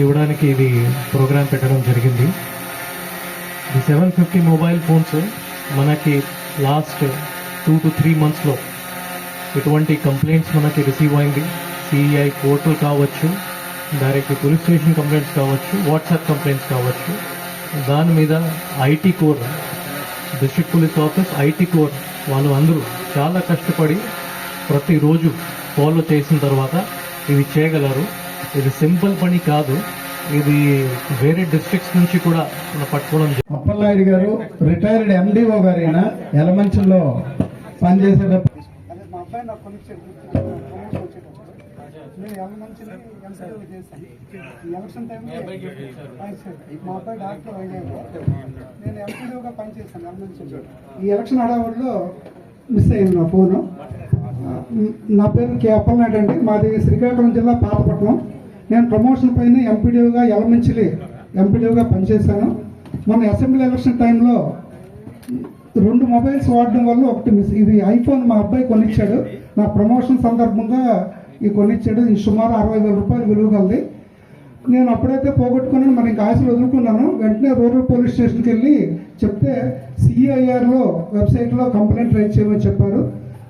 ఇవ్వడానికి ఇది ప్రోగ్రాం పెట్టడం జరిగింది. ఈ సెవెన్ ఫిఫ్టీ మొబైల్ ఫోన్స్ మనకి లాస్ట్ టూ టు త్రీ మంత్స్లో ఎటువంటి కంప్లైంట్స్ మనకి రిసీవ్ అయింది. సిఐ కోర్టులు కావచ్చు డైరెక్ట్ పోలీస్ స్టేషన్ కంప్లైంట్స్ కావచ్చు వాట్సాప్ కంప్లైంట్స్ కావచ్చు. దాని మీద IT core district police office IT core వాళ్ళు అందరూ చాలా కష్టపడి ప్రతిరోజు ఫాలో చేసిన తర్వాత ఇది చేయగలరు. ఇది సింపుల్ పని కాదు. ఇది వేరే డిస్ట్రిక్ట్స్ నుంచి కూడా మనం పట్టుకోవడం. అప్పలనాయుడు గారు రిటైర్డ్ ఎండిఓ గారైన ఎలమంచిలో పనిచేసేటప్పుడు నేను ఎంసీడీలో చేశాను. ఈ ఎలక్షన్ టైంలో మా అబ్బాయి డాక్టర్ నేను ఎంపీడీగా పనిచేశాను ఎలమంచిలో ఈ ఎలక్షన్ హడావుడిలో మిస్ అయింది నా ఫోను. నా పేరు కే అప్పలనాయుడు అండి. మాది శ్రీకాకుళం జిల్లా పాతపట్నం నేను ప్రమోషన్ పైన ఎంపీడీగా ఎలమంచిలి ఎంపీడీగా పనిచేశాను. మొన్న అసెంబ్లీ ఎలక్షన్ టైంలో రెండు మొబైల్స్ వాడడం వల్ల ఒకటి మిస్ ఇది ఐఫోన్ మా అబ్బాయి కొనిచ్చాడు. నా ప్రమోషన్ సందర్భంగా ఈ కొనిచ్చాడు ఇది సుమారు అరవై వేల రూపాయలు విలువ కలది నేను అప్పుడైతే పోగొట్టుకున్నాను మరి ఇంకా ఆశలు వదులుకున్నాను. వెంటనే రూరల్ పోలీస్ స్టేషన్కి వెళ్ళి చెప్తే సిఐఆర్లో వెబ్సైట్లో కంప్లైంట్ రైజ్ చేయమని చెప్పారు.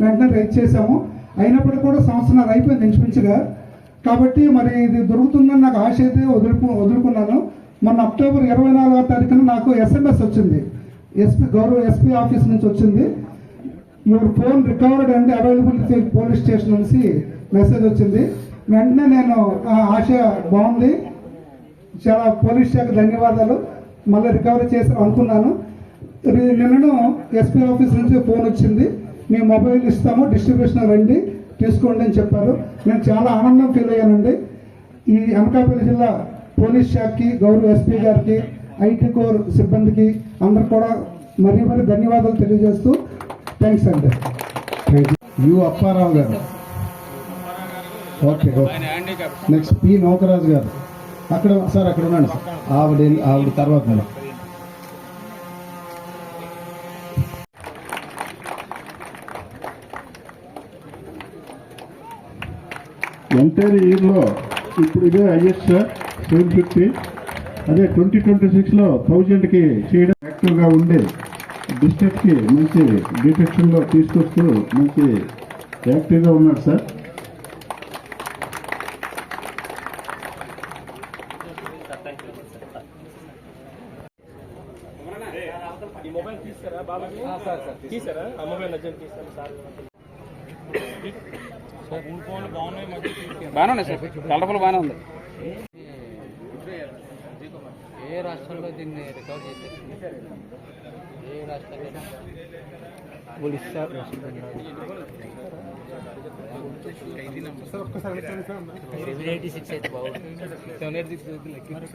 వెంటనే రైజ్ చేశాము. అయినప్పటికీ కూడా సంవత్సరం అయిపోయింది ఇంచుమించుగా. కాబట్టి మరి ఇది దొరుకుతుందని నాకు ఆశ అయితే వదులుకు వదులుకున్నాను. మొన్న అక్టోబర్ ఇరవై నాలుగో తారీఖున నాకు ఎస్ఎంఎస్ వచ్చింది. ఎస్పీ గౌరవ ఎస్పీ ఆఫీస్ నుంచి వచ్చింది. Your phone recovered and availability police station నుంచి మెసేజ్ వచ్చింది. వెంటనే నేను ఆ ఆశ బాగుంది. చాలా పోలీస్ శాఖ ధన్యవాదాలు. మళ్ళీ రికవరీ చేసి అనుకున్నాను. నిన్నను ఎస్పీ ఆఫీస్ నుంచి ఫోన్ వచ్చింది. మీ మొబైల్ ఇస్తాము డిస్ట్రిబ్యూషన్ రండి తీసుకోండి అని చెప్పారు. నేను చాలా ఆనందం ఫీల్ అయ్యానండి. ఈ అనకాపల్లి జిల్లా పోలీస్ శాఖకి గౌరవ ఎస్పీ గారికి ఐటీ కోర్ సిబ్బందికి అందరు కూడా మరీ మరీ ధన్యవాదాలు తెలియజేస్తూ థ్యాంక్స్ అండి. యూ అప్పారావు గారు. ఓకే నెక్స్ట్ పి నౌకరాజు గారు. అక్కడ సార్ అక్కడ ఉన్నాడు సార్. ఆవిడ ఆవిడ తర్వాత మేడం. ఎంటైర్ ఇయర్లో ఇప్పుడు ఇదే హైయెస్ట్ సార్ సెవెన్ ఫిఫ్టీ. అదే ట్వంటీ ట్వంటీ సిక్స్లో థౌజండ్కి చేయడం యాక్టివ్గా ఉండే డిస్ట్రిక్ట్కి మంచి డిటెక్షన్లో తీసుకొస్తూ మంచి యాక్టివ్గా ఉన్నాడు సార్. బాగానే ఉన్నాయి సార్. కలర్ఫుల్ బాగానే ఉంది. ఏ రాష్ట్రంలో దీన్ని రికవర్ చేశారు? ఏ రాష్ట్రంలో? ఒడిశా సెవెన్ ఎయిటీ సిక్స్ అయితే బాగుంటుంది. Seven eighty six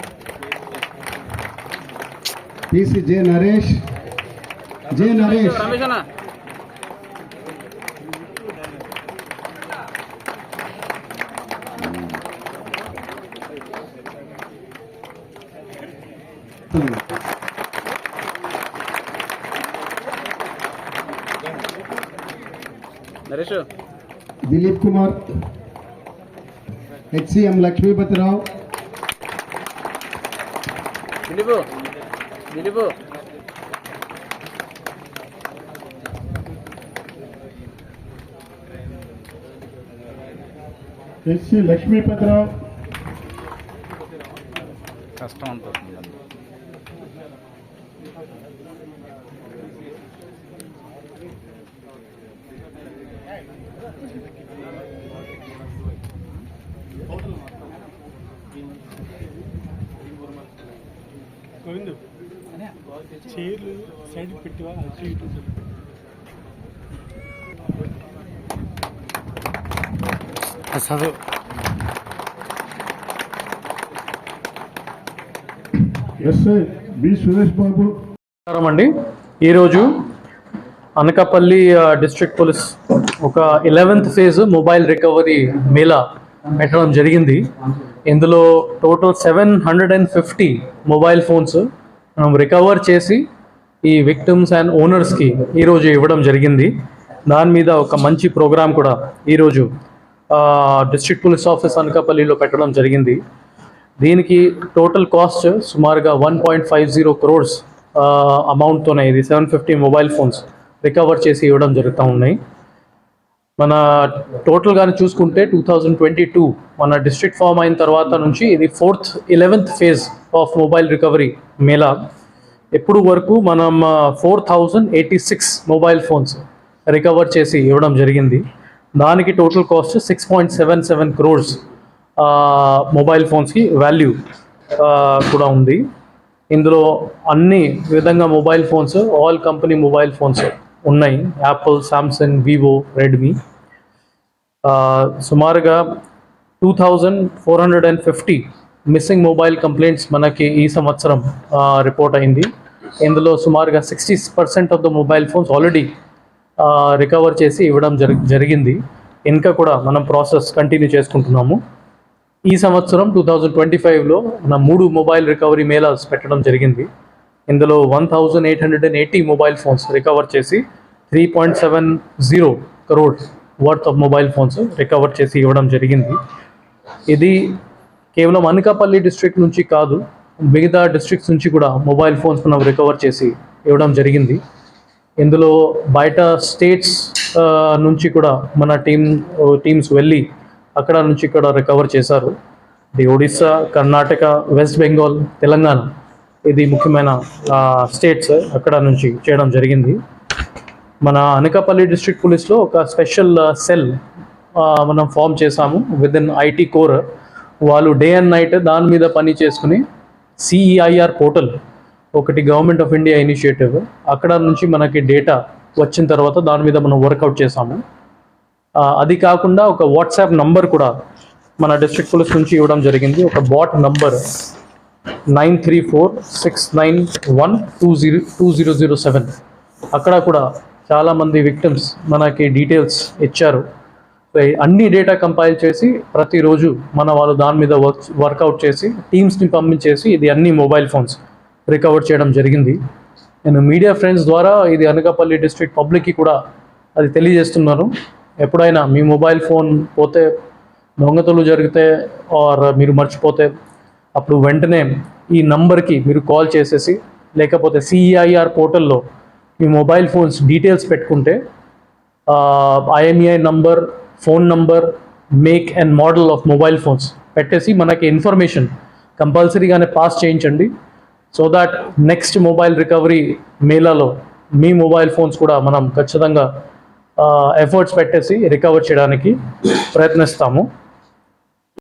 PC J Naresh J Naresh Dilip Kumar H C M Lakshmipati Rao Dilip Dilip Dilip SC Lakshmipati Rao కష్టం ఉంటుంది గోవిందు. చైర్లు సైడ్ పెట్టివా అటు ఇటు బాబు నమస్కారం అండి. ఈరోజు అనకాపల్లి డిస్ట్రిక్ట్ పోలీస్ ఒక eleventh phase mobile recovery mela పెట్టడం జరిగింది. ఇందులో total seven hundred and fifty mobile phones recover చేసి ఈ విక్టిమ్స్ అండ్ ఓనర్స్కి ఈరోజు ఇవ్వడం జరిగింది. దాని మీద ఒక మంచి ప్రోగ్రాం కూడా ఈరోజు డిస్ట్రిక్ట్ పోలీస్ ఆఫీస్ అనకాపల్లిలో పెట్టడం జరిగింది. దీనికి టోటల్ కాస్ట్ సుమారుగా one point five zero crores అమౌంట్తోనే ఇది seven fifty mobile phones recover చేసి ఇవ్వడం జరుగుతూ ఉన్నాయి. మన టోటల్గానే చూసుకుంటే టూ థౌజండ్ ట్వంటీ టూ మన డిస్ట్రిక్ట్ ఫామ్ అయిన తర్వాత నుంచి ఇది fourth eleventh phase of mobile recovery mela. ఇప్పుడు వరకు మనం four thousand eighty six mobile phones recover చేసి ఇవ్వడం జరిగింది. దానికి total cost six point seven seven crores mobile ఫోన్స్కి value కూడా ఉంది. ఇందులో అన్ని విధంగా mobile phones all company mobile phones ఉన్నాయి. యాపిల్ సామ్సంగ్ వివో రెడ్మీ సుమారుగా two thousand four hundred and fifty missing mobile complaints మనకి ఈ సంవత్సరం రిపోర్ట్ అయింది. ఇందులో సుమారుగా sixty percent of the mobile phones already recover చేసి ఇవ్వడం జరి జరిగింది. ఇంకా కూడా మనం ప్రాసెస్ కంటిన్యూ చేసుకుంటున్నాము. ఈ సంవత్సరం టూ థౌజండ్ ట్వంటీ ఫైవ్లో మన మూడు మొబైల్ రికవరీ మేళాస్ పెట్టడం జరిగింది. ఇందులో one thousand eight hundred and eighty mobile phones recover చేసి three point seven zero crore worth of mobile phones recover చేసి ఇవ్వడం జరిగింది. ఇది కేవలం అనకాపల్లి డిస్ట్రిక్ట్ నుంచి కాదు మిగతా డిస్ట్రిక్ట్స్ నుంచి కూడా మొబైల్ ఫోన్స్ మనం రికవర్ చేసి ఇవ్వడం జరిగింది. ఇందులో బయట స్టేట్స్ నుంచి కూడా మన టీమ్ టీమ్స్ వెళ్ళి అక్కడ నుంచి ఇక్కడ రికవర్ చేశారు. ఇది ఒడిస్సా కర్ణాటక వెస్ట్ బెంగాల్ తెలంగాణ ఇది ముఖ్యమైన స్టేట్స్ అక్కడ నుంచి చేయడం జరిగింది. మన అనకాపల్లి డిస్ట్రిక్ట్ పోలీస్లో ఒక స్పెషల్ సెల్ మనం ఫామ్ చేశాము విత్ ఇన్ ఐటీ కోర్ వాళ్ళు డే అండ్ నైట్ దాని మీద పని చేసుకుని సిఈఐఆర్ పోర్టల్ ఒకటి గవర్నమెంట్ ఆఫ్ ఇండియా ఇనిషియేటివ్ అక్కడ నుంచి మనకి డేటా వచ్చిన తర్వాత దాని మీద మనం వర్కౌట్ చేసాము. అది కాకుండా ఒక వాట్సాప్ నంబర్ కూడా మన డిస్ట్రిక్ట్ పోలీస్ నుంచి ఇవ్వడం జరిగింది. ఒక bot number nine three four six nine one two zero two zero zero seven అక్కడ కూడా చాలామంది విక్టిమ్స్ మనకి డీటెయిల్స్ ఇచ్చారు. అన్ని డేటా కంపైల్ చేసి ప్రతిరోజు మన వాళ్ళు దాని మీద వర్క్ వర్కౌట్ చేసి టీమ్స్ని పంపించేసి ఇది అన్ని మొబైల్ ఫోన్స్ రికవర్ చేయడం జరిగింది. నేను మీడియా ఫ్రెండ్స్ ద్వారా ఇది అనకాపల్లి డిస్ట్రిక్ట్ పబ్లిక్కి కూడా అది తెలియజేస్తున్నాను. ఎప్పుడైనా మీ మొబైల్ ఫోన్ పోతే దొంగతలు జరిగితే ఆర్ మీరు మర్చిపోతే అప్పుడు వెంటనే ఈ నంబర్కి మీరు కాల్ చేసేసి లేకపోతే సిఈఐఆర్ పోర్టల్లో మీ మొబైల్ ఫోన్స్ డీటెయిల్స్ పెట్టుకుంటే IMEI number phone number make and model of mobile phones పెట్టేసి మనకి ఇన్ఫర్మేషన్ కంపల్సరీగానే పాస్ చేయించండి. So that next mobile recovery మేళాలో మీ మొబైల్ ఫోన్స్ కూడా మనం ఖచ్చితంగా ఎఫర్ట్స్ పెట్టేసి రికవర్ చేయడానికి ప్రయత్నిస్తాము.